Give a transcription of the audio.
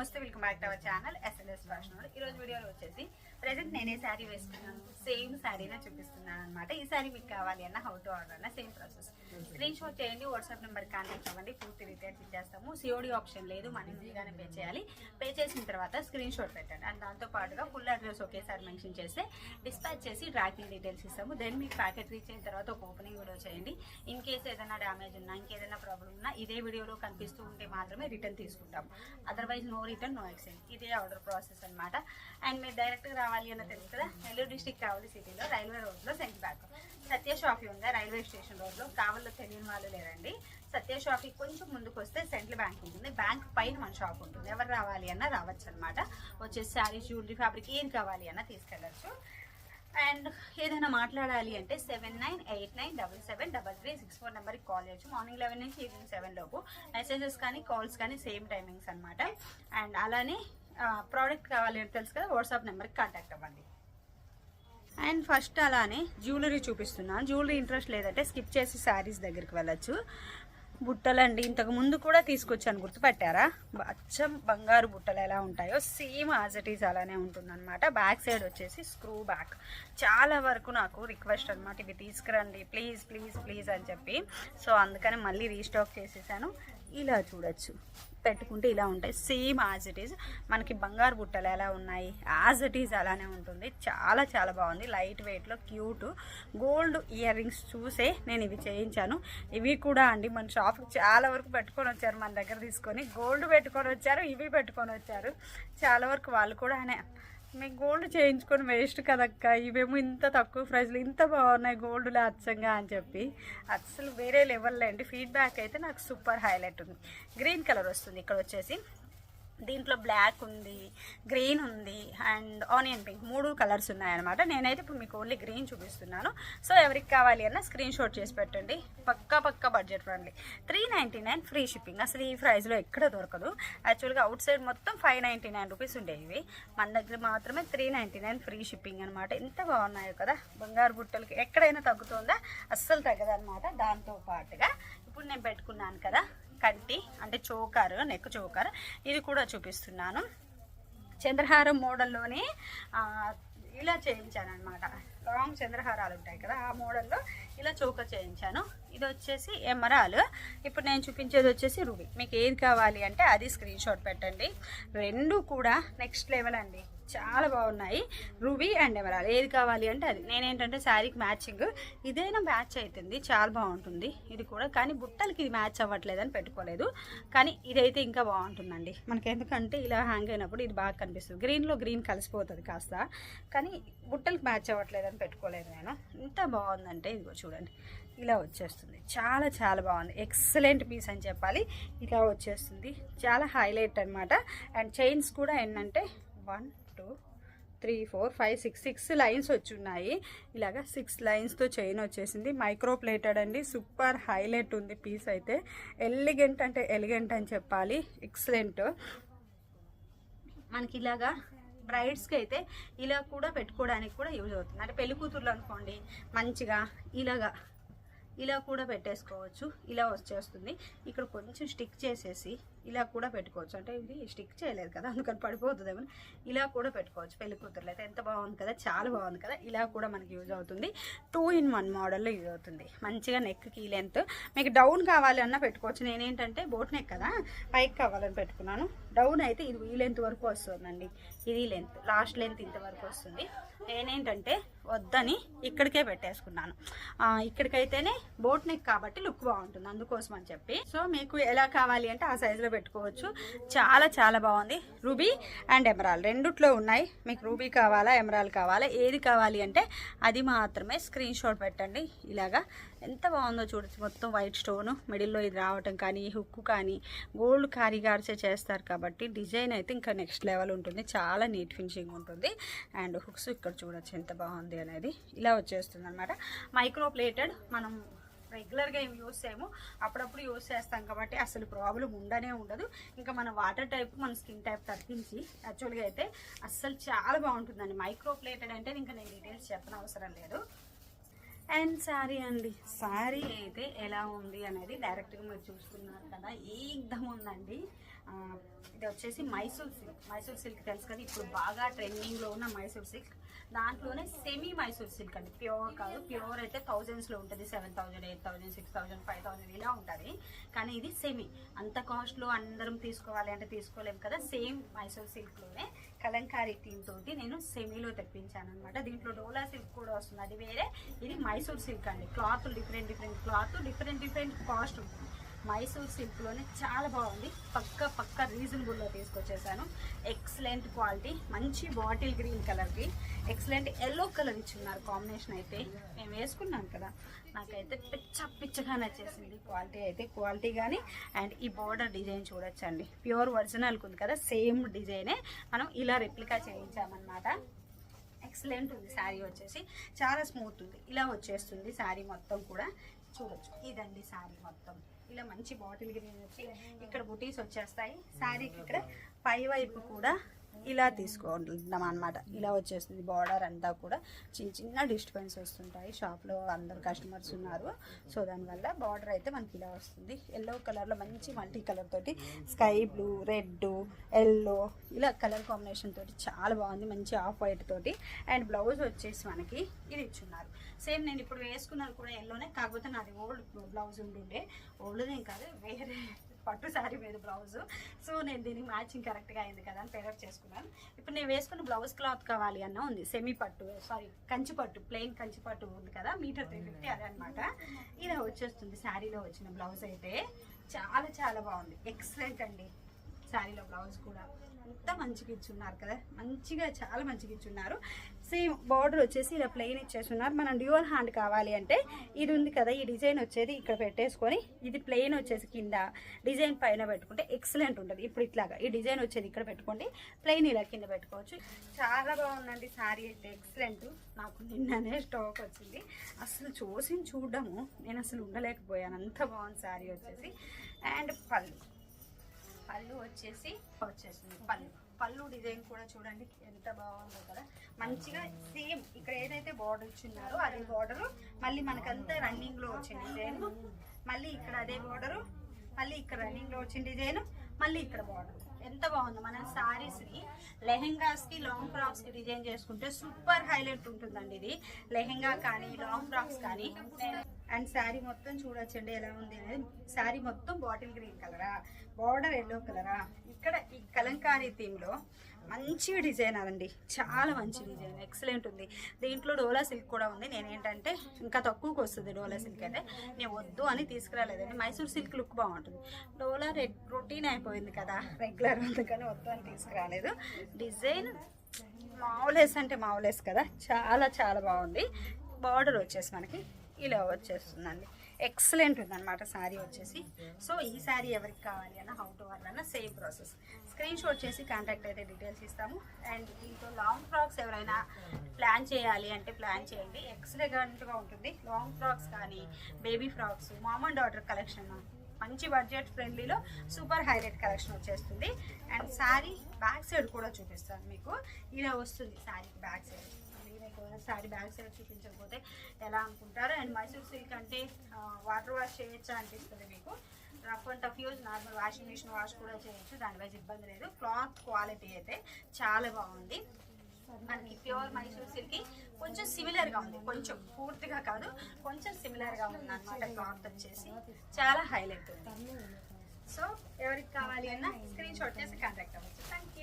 నమస్తే welcome back to our channel S L S fashion ఈ రోజు వీడియోలో వచ్చేసి ప్రెసెంట్ నేనే శారీ వేసుకున్నాను. సేమ్ శారీనే చూపిస్తున్నాను అనమాట ఈ శారీ మీకు కావాలి అన్న హౌ టు ఆర్డర్ అన్న సేమ్ ప్రాసెస్ స్క్రీన్ షాట్ చేయండి వాట్సాప్ నెంబర్ కాంటాక్ట్ అవ్వండి పూర్తి డీటెయిల్స్ ఇచ్చేస్తాము. సిఓడి ఆప్షన్ లేదు మనం ఈజీగానే పే చేయాలి. పే చేసిన తర్వాత స్క్రీన్ షాట్ పెట్టండి. అండ్ దాంతో పాటుగా ఫుల్ అడ్రస్ ఒకేసారి మెన్షన్ చేస్తే డిస్పాచ్ చేసి ట్రాకింగ్ డీటెయిల్స్ ఇస్తాము. దెన్ మీకు ప్యాకెట్ రీచ్ అయిన తర్వాత ఒక ఓపెనింగ్ వీడియో చేయండి. ఇన్ కేస్ ఏదైనా డ్యామేజ్ ఉన్నా ఇంకేదైనా ప్రాబ్లం ఉన్నా ఇదే వీడియోలో కనిపిస్తూ ఉంటే మాత్రమే రిటర్న్ తీసుకుంటాం otherwise no return no exchange ఇదే ఆర్డర్ ప్రాసెస్ అన్నమాట. అండ్ మీరు డైరెక్ట్గా రావాలి అన్న తెలుసు కదా నెల్లూరు డిస్టిక్ కావలి సిటీలో రైల్వే రోడ్లో సెంట్ బ్యాక్. సత్య షాఫీ ఉందా? రైల్వే స్టేషన్ రోడ్లో. కావల్లో తెలియని వాళ్ళు లేరండి. సత్య షాఫీ కొంచెం ముందుకు వస్తే సెంట్రల్ బ్యాంక్ ఉంటుంది. బ్యాంక్ పైన మన షాప్ ఉంటుంది. ఎవరు రావాలి అన్నా రావచ్చు అనమాట వచ్చేసి శారీస్ జ్యువెలరీ ఫ్యాబ్రిక్ ఏం కావాలి అన్న తీసుకెళ్ళచ్చు. అండ్ ఏదైనా మాట్లాడాలి అంటే seven nine eight nine double seven double three six four నెంబర్కి కాల్ చేయొచ్చు. మార్నింగ్ లెవెన్ నుంచి ఈవినింగ్ సెవెన్ లోపు. మెసేజెస్ కానీ కాల్స్ కానీ సేమ్ టైమింగ్స్ అనమాట అండ్ అలానే ప్రోడక్ట్ కావాలి అంటే తెలుసు కదా వాట్సాప్ నెంబర్కి కాంటాక్ట్ అవ్వండి. అండ్ ఫస్ట్ అలానే జ్యువెలరీ చూపిస్తున్నాను. జ్యువెలరీ ఇంట్రెస్ట్ లేదంటే స్కిప్ చేసి శారీస్ దగ్గరికి వెళ్ళచ్చు. బుట్టలండి ఇంతకు ముందు కూడా తీసుకొచ్చాను గుర్తుపెట్టారా? అచ్చం బంగారు బుట్టలు ఎలా ఉంటాయో సేమ్ యాజ్ ఇట్ ఈస్ అలానే ఉంటుందన్నమాట. బ్యాక్ సైడ్ వచ్చేసి స్క్రూ బ్యాక్ చాలా వరకు నాకు రిక్వెస్ట్ అనమాట ఇవి తీసుకురండి ప్లీజ్ ప్లీజ్ ప్లీజ్ అని చెప్పి. సో అందుకని మళ్ళీ రీస్టాక్ చేసేసాను. ఇలా చూడొచ్చు. పెట్టుకుంటే ఇలా ఉంటాయి. సేమ్ యాజ్ ఇట్ ఈజ్ మనకి బంగారు బుట్టలు ఎలా ఉన్నాయి? యాజ్ ఇట్ ఈజ్ అలానే ఉంటుంది. చాలా చాలా బాగుంది. లైట్ వెయిట్లో క్యూట్ గోల్డ్ ఇయర్ రింగ్స్ చూసే నేను ఇవి చేయించాను. ఇవి కూడా అండి మన షాప్కి చాలా వరకు పెట్టుకొని వచ్చారు. మన దగ్గర తీసుకొని గోల్డ్ పెట్టుకొని వచ్చారు. ఇవి పెట్టుకొని వచ్చారు. చాలా వరకు వాళ్ళు కూడా ఆయన మీకు గోల్డ్ చేయించుకొని వేస్ట్ కదక్క. ఇవేమో ఇంత తక్కువ ప్రైస్లో ఇంత బాగున్నాయి గోల్డ్లో అచ్చంగా అని చెప్పి. అసలు వేరే లెవెల్లో అండి ఫీడ్బ్యాక్ అయితే నాకు సూపర్ హైలైట్ ఉంది. గ్రీన్ కలర్ వస్తుంది. ఇక్కడ వచ్చేసి దీంట్లో బ్లాక్ ఉంది గ్రీన్ ఉంది అండ్ ఆనియన్ పింక్ మూడు కలర్స్ ఉన్నాయన్నమాట. నేనైతే ఇప్పుడు మీకు ఓన్లీ గ్రీన్ చూపిస్తున్నాను. సో ఎవరికి కావాలి అన్న స్క్రీన్ షాట్ చేసి పెట్టండి. పక్కా పక్కా budget friendly three ninety nine free shipping అసలు ఈ ప్రైస్లో ఎక్కడ దొరకదు. యాక్చువల్గా అవుట్ సైడ్ మొత్తం ఫైవ్ నైంటీ నైన్ రూపీస్ ఉండేవి. మన దగ్గర మాత్రమే three ninety nine free shipping అనమాట ఎంత బాగున్నాయో కదా. బంగారు బుట్టలకి ఎక్కడైనా తగ్గుతుందా? అస్సలు తగ్గదనమాట దాంతో పాటుగా ఇప్పుడు నేను పెట్టుకున్నాను కదా. కంటి అంటే చోకర్ నెక్ చోకర్. ఇది కూడా చూపిస్తున్నాను. చంద్రహారం మోడల్లోనే ఇలా చేయించాను అనమాట లాంగ్ చంద్రహారాలు ఉంటాయి కదా ఆ మోడల్లో ఇలా చౌక చేయించాను. ఇది వచ్చేసి ఎమరాల్. ఇప్పుడు నేను చూపించేది వచ్చేసి రూబీ. మీకు ఏది కావాలి అంటే అది స్క్రీన్ షాట్ పెట్టండి. రెండు కూడా నెక్స్ట్ లెవెల్ అండి. చాలా బాగున్నాయి. రూబీ అండ్ ఎమరాల్ ఏది కావాలి అంటే అది. నేనేంటంటే శారీకి మ్యాచింగ్. ఇదైనా మ్యాచ్ అవుతుంది చాలా బాగుంటుంది. ఇది కూడా. కానీ బుట్టలకి ఇది మ్యాచ్ అవ్వట్లేదని పెట్టుకోలేదు. కానీ ఇదైతే ఇంకా బాగుంటుందండి. మనకి ఎందుకంటే ఇలా హ్యాంగ్ అయినప్పుడు ఇది బాగా కనిపిస్తుంది. గ్రీన్లో గ్రీన్ కలిసిపోతుంది కాస్త. కానీ బుట్టలకి మ్యాచ్ అవ్వట్లేదని పెట్టుకోలేదు నేను. ఇంత బాగుందంటే ఇదిగో చూడండి. ఇలా వచ్చేస్తుంది. చాలా చాలా బాగుంది. ఎక్సలెంట్ పీస్ అని చెప్పాలి. ఇలా వచ్చేస్తుంది. చాలా హైలైట్ అనమాట అండ్ చైన్స్ కూడా ఏంటంటే one three four five six six lines వచ్చి ఉన్నాయి ఇలాగా సిక్స్ లైన్స్తో చైన్ వచ్చేసింది. మైక్రో ప్లేటెడ్ అండి. సూపర్ హైలైట్ ఉంది పీస్ అయితే. ఎలిగెంట్ అంటే ఎలిగెంట్ అని చెప్పాలి. ఎక్సలెంట్. మనకి ఇలాగా బ్రైడ్స్కి అయితే ఇలా కూడా పెట్టుకోవడానికి కూడా యూజ్ అవుతుంది. అంటే పెళ్ళి కూతుర్లు అనుకోండి మంచిగా ఇలాగా ఇలా కూడా పెట్టేసుకోవచ్చు. ఇలా వచ్చేస్తుంది. ఇక్కడ కొంచెం స్టిక్ చేసేసి ఇలా కూడా పెట్టుకోవచ్చు. అంటే ఇది స్టిక్ చేయలేదు కదా అందుకని పడిపోతుందేమో ఇలా కూడా పెట్టుకోవచ్చు. పెళ్ళి కూతురులు అయితే ఎంత బాగుంది కదా చాలా బాగుంది కదా. ఇలా కూడా మనకి యూజ్ అవుతుంది. టూ ఇన్ వన్ మోడల్లో యూజ్ అవుతుంది. మంచిగా నెక్కి లెంత్ మీకు డౌన్ కావాలి అన్నా పెట్టుకోవచ్చు. నేనేంటంటే బోట్ నెక్ కదా పైకి కావాలని పెట్టుకున్నాను. డౌన్ అయితే ఇది ఈ లెంత్ వరకు వస్తుందండి. ఇది లెంత్ లాస్ట్ లెంత్ ఇంతవరకు వస్తుంది. నేనేంటంటే వద్దని ఇక్కడికే పెట్టేసుకున్నాను. ఇక్కడికైతేనే బోట్ నెక్ కాబట్టి లుక్ బాగుంటుంది అందుకోసం అని చెప్పి. సో మీకు ఎలా కావాలి అంటే ఆ సైజులో పెట్టుకోవచ్చు. చాలా చాలా బాగుంది. రూబీ అండ్ ఎమరాల్ రెండిట్లో ఉన్నాయి. మీకు రూబీ కావాలా ఎమరాల్ కావాలా ఏది కావాలి అంటే అది మాత్రమే స్క్రీన్ షాట్ పెట్టండి. ఇలాగా ఎంత బాగుందో చూడొచ్చు. మొత్తం వైట్ స్టోన్ మిడిల్లో ఇది రావటం కానీ హుక్ కానీ గోల్డ్ కారీగార్సే చేస్తారు కాబట్టి డిజైన్ అయితే ఇంకా నెక్స్ట్ లెవెల్ ఉంటుంది. చాలా నీట్ ఫినిషింగ్ ఉంటుంది. అండ్ హుక్స్ ఇక్కడ చూడొచ్చు ఎంత బాగుంది అనేది. ఇలా వచ్చేస్తుంది అనమాట మైక్రో ప్లేటెడ్ మనం రెగ్యులర్గా ఏం యూస్ చేయము. అప్పుడప్పుడు యూస్ చేస్తాం కాబట్టి అసలు ప్రాబ్లం ఉండనే ఉండదు. ఇంకా మన వాటర్ టైప్ మన స్కిన్ టైప్ తగ్గించి యాక్చువల్గా అయితే అస్సలు చాలా బాగుంటుందండి. మైక్రో ప్లేటెడ్ అంటే ఇంకా నేను డీటెయిల్స్ చెప్పనవసరం లేదు. అండ్ శారీ అండి. శారీ అయితే ఎలా ఉంది అనేది డైరెక్ట్గా మీరు చూస్తున్నారు కదా. ఏదం ఉందండి? ఇది వచ్చేసి మైసూర్ సిల్క్. మైసూర్ సిల్క్ తెలుసు కదా ఇప్పుడు బాగా ట్రెండింగ్లో ఉన్న మైసూర్ సిల్క్. దాంట్లోనే సెమీ మైసూర్ సిల్క్ అండి. ప్యూర్ కాదు ప్యూర్ అయితే థౌజండ్స్లో ఉంటుంది. Seven thousand eight thousand six thousand five thousand ఇలా ఉంటుంది. కానీ ఇది సెమీ అంత కాస్ట్లో అందరం తీసుకోవాలి అంటే తీసుకోలేము కదా సేమ్ మైసూర్ సిల్క్లోనే కలంకారీ థీమ్ తోటి నేను సెమీలో తెప్పించాను అనమాట దీంట్లో డోలా సిల్క్ కూడా వస్తుంది. అది వేరే ఇది మైసూర్ సిల్క్ అండి. Cloth different different cloth different different cost ఉంటుంది మైసూర్ సిల్క్లోనే చాలా బాగుంది. పక్క పక్క రీజనబుల్లో తీసుకొచ్చేసాను. ఎక్సలెంట్ క్వాలిటీ మంచి బాటిల్ గ్రీన్ కలర్కి. ఎక్సలెంట్ ఎల్లో కలర్ ఇచ్చున్నారు కాంబినేషన్ అయితే. మేము వేసుకున్నాం కదా. నాకైతే పిచ్చ పిచ్చగా నచ్చేసింది క్వాలిటీ అయితే క్వాలిటీ కానీ అండ్ ఈ బార్డర్ డిజైన్ చూడొచ్చండి. ప్యూర్ ఒరిజినల్ ఉంది కదా సేమ్ డిజైనే మనం ఇలా రెప్లికా చేయించామన్నమాట. ఎక్సలెంట్ ఉంది శారీ వచ్చేసి. చాలా స్మూత్ ఉంది. ఇలా వచ్చేస్తుంది శారీ మొత్తం కూడా. చూడొచ్చు. ఇదండి శారీ మొత్తం. ఇలా మంచి బాటిల్ గ్రీన్ వచ్చి ఇక్కడ బుటీస్ వచ్చేస్తాయి. శారీకి ఇక్కడ పై వైపు కూడా ఇలా తీసుకుంటున్నాం అనమాట ఇలా వచ్చేస్తుంది బార్డర్ అంతా కూడా. చిన్న చిన్న డిస్టర్బెన్స్ వస్తుంటాయి. షాప్లో అందరు కస్టమర్స్ ఉన్నారు. సో దానివల్ల బార్డర్ అయితే మనకి ఇలా వస్తుంది. ఎల్లో కలర్లో మంచి మల్టీ కలర్ తోటి స్కై బ్లూ రెడ్ ఎల్లో ఇలా కలర్ కాంబినేషన్ తోటి చాలా బాగుంది. మంచి ఆఫ్ వైట్ తోటి. అండ్ బ్లౌజ్ వచ్చేసి మనకి ఇది ఇచ్చున్నారు. సేమ్ నేను ఇప్పుడు వేసుకున్నాను కూడా ఎల్లోనే కాకపోతే నాది ఓల్డ్ బ్లౌజ్ ఉంటుండే ఏం కాదు వేరే పట్టు శారీ మీద బ్లౌజ్ సో నేను దీనికి మ్యాచింగ్ కరెక్ట్గా అయింది కదా అని పేరప్ చేసుకున్నాను. ఇప్పుడు నేను వేసుకున్న బ్లౌజ్ క్లాత్ కావాలి అన్న ఉంది. సెమీ పట్టు సారీ కంచి పట్టు ప్లెయిన్ కంచి పట్టు ఉంది కదా మీటర్ త్రీ ఫిఫ్టీ అదే అనమాట ఇది వచ్చేస్తుంది శారీలో వచ్చిన బ్లౌజ్ అయితే. చాలా చాలా బాగుంది. ఎక్సలెంట్ అండి. శారీలో బ్లౌజ్ కూడా. అంతా మంచిగా ఇచ్చున్నారు కదా. మంచిగా చాలా మంచిగా ఇచ్చున్నారు సేమ్ బార్డర్ వచ్చేసి ఇలా ప్లెయిన్ ఇచ్చేస్తున్నారు. మనం డ్యూవల్ హ్యాండ్ కావాలి అంటే ఇది ఉంది కదా ఈ డిజైన్ వచ్చేది ఇక్కడ పెట్టేసుకొని ఇది ప్లెయిన్ వచ్చేసి కింద డిజైన్ పైన పెట్టుకుంటే ఎక్సలెంట్ ఉంటుంది. ఇప్పుడు ఇట్లాగా ఈ డిజైన్ వచ్చేది ఇక్కడ పెట్టుకోండి. ప్లెయిన్ ఇలా కింద పెట్టుకోవచ్చు. చాలా బాగుందండి శారీ అయితే ఎక్సలెంట్ నాకు నిన్ననే స్టాక్ వచ్చింది. అసలు చూసి చూడడము నేను అసలు ఉండలేకపోయాను. అంత బాగుంది శారీ వచ్చేసి. అండ్ పళ్ళు. పళ్ళు వచ్చేసి వచ్చేసింది పళ్ళు. పళ్ళు డిజైన్ కూడా చూడండి ఎంత బాగుందో కదా. మంచిగా సేమ్ ఇక్కడ ఏదైతే బార్డర్ ఇచ్చిన్నారో అదే బార్డరు మళ్ళీ మనకంతా రన్నింగ్లో వచ్చిన డిజైన్ మళ్ళీ ఇక్కడ అదే బార్డరు మళ్ళీ ఇక్కడ రన్నింగ్లో వచ్చిన డిజైన్ మళ్ళీ ఇక్కడ బార్డర్ ఎంత బాగుందో. మన సారీస్ని లెహెంగాస్కి లాంగ్ ఫ్రాక్స్కి డిజైన్ చేసుకుంటే సూపర్ హైలైట్ ఉంటుందండి ఇది. లెహెంగా కానీ లాంగ్ ఫ్రాక్స్ కానీ. అండ్ శారీ మొత్తం చూడొచ్చండి ఎలా ఉంది అనేది. శారీ మొత్తం బాటిల్ గ్రీన్ కలరా బార్డర్ ఎల్లో కలరా ఇక్కడ ఈ కలంకారీ థీమ్లో మంచి డిజైన్ అండి చాలా మంచి డిజైన్. ఎక్సలెంట్ ఉంది. దీంట్లో డోలా సిల్క్ కూడా ఉంది. నేను ఏంటంటే ఇంకా తక్కువకి వస్తుంది డోలా సిల్క్ అయితే. నేను వద్దు అని తీసుకురాలేదండి. మైసూర్ సిల్క్ లుక్ బాగుంటుంది. డోలా రెడ్ రొటీన్ అయిపోయింది కదా. రెగ్యులర్ అందుకని వద్దు అని తీసుకురాలేదు. డిజైన్ మావులేస్ అంటే మావులేస్ కదా. చాలా చాలా బాగుంది. బార్డర్ వచ్చేసి మనకి ఇలా వచ్చేస్తుందండి. ఎక్సలెంట్ ఉందన్నమాట శారీ వచ్చేసి. సో ఈ శారీ ఎవరికి కావాలి అన్న హౌ టు వర్క్ అన్న సేమ్ ప్రాసెస్ స్క్రీన్ షాట్ చేసి కాంటాక్ట్ అయితే డీటెయిల్స్ ఇస్తాము. అండ్ దీంతో లాంగ్ ఫ్రాక్స్ ఎవరైనా ప్లాన్ చేయాలి అంటే ప్లాన్ చేయండి. ఎక్సలెంట్గా ఉంటుంది. లాంగ్ ఫ్రాక్స్ కానీ baby frocks mom and daughter collection మంచి బడ్జెట్ ఫ్రెండ్లీలో సూపర్ హైలైట్ కలెక్షన్ వచ్చేస్తుంది. అండ్ శారీ బ్యాక్ సైడ్ కూడా చూపిస్తాను మీకు. ఇలా వస్తుంది శారీకి బ్యాక్ సైడ్ మీకు శారీ బ్యాక్ సైడ్ చూపించకపోతే ఎలా అనుకుంటారు? అండ్ మైసూర్ సిల్క్ అంటే వాటర్ వాష్ చేయొచ్చా అనిపిస్తుంది మీకు? Rough and tough use normal washing machine wash కూడా చేయొచ్చు దానివైజ్ ఇబ్బంది లేదు. క్లాత్ క్వాలిటీ అయితే చాలా బాగుంది. మనకి ప్యూర్ మైసూర్ సిల్క్కి కొంచెం సిమిలర్గా ఉంది. కొంచెం పూర్తిగా కాదు కొంచెం సిమిలర్గా ఉంది అనమాట క్లాత్ వచ్చేసి. చాలా హైలైట్ ఉంది. సో ఎవరికి కావాలి అన్న స్క్రీన్ షాట్ చేసి కాంటాక్ట్ అవ్వచ్చు. థ్యాంక్